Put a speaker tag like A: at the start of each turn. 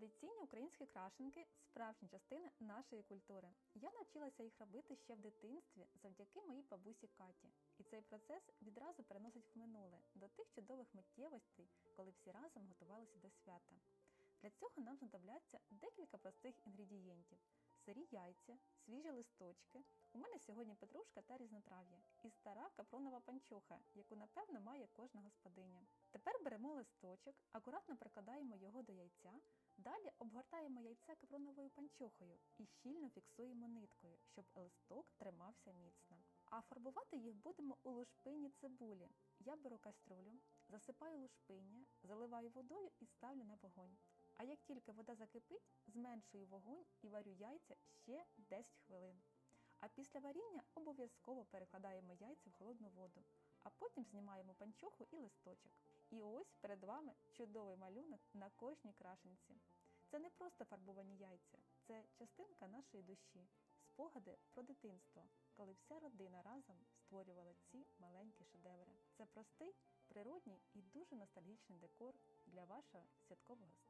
A: Традиційні українські крашенки справжня частина нашої культури. Я навчилася їх робити ще в дитинстві завдяки моїй бабусі Каті. І цей процес відразу переносить в минуле до тих чудових миттєвостей, коли всі разом готувалися до свята. Для цього нам знадобляться декілька простих інгредієнтів: сирі яйця, свіжі листочки. У мене сьогодні петрушка та різнотрав'я і стара капронова панчоха, яку напевно має кожна господиня. Беремо листочок, акуратно прикладаємо його до яйця. Далі обгортаємо яйце капроновою панчохою і щільно фіксуємо ниткою, щоб листок тримався міцно. А фарбувати їх будемо у лушпині цибулі. Я беру каструлю, засипаю лушпиння, заливаю водою і ставлю на вогонь. А як тільки вода закипить, зменшую вогонь і варю яйця ще 10 хвилин. А після варіння обов'язково перекладаємо яйця в холодну воду, а потім знімаємо панчоху і листочок. І ось перед вами чудовий малюнок на кожній крашенці. Це не просто фарбовані яйця, це частинка нашої душі, спогади про дитинство, коли вся родина разом створювала ці маленькі шедеври. Це простий, природній і дуже ностальгічний декор для вашого святкового столу.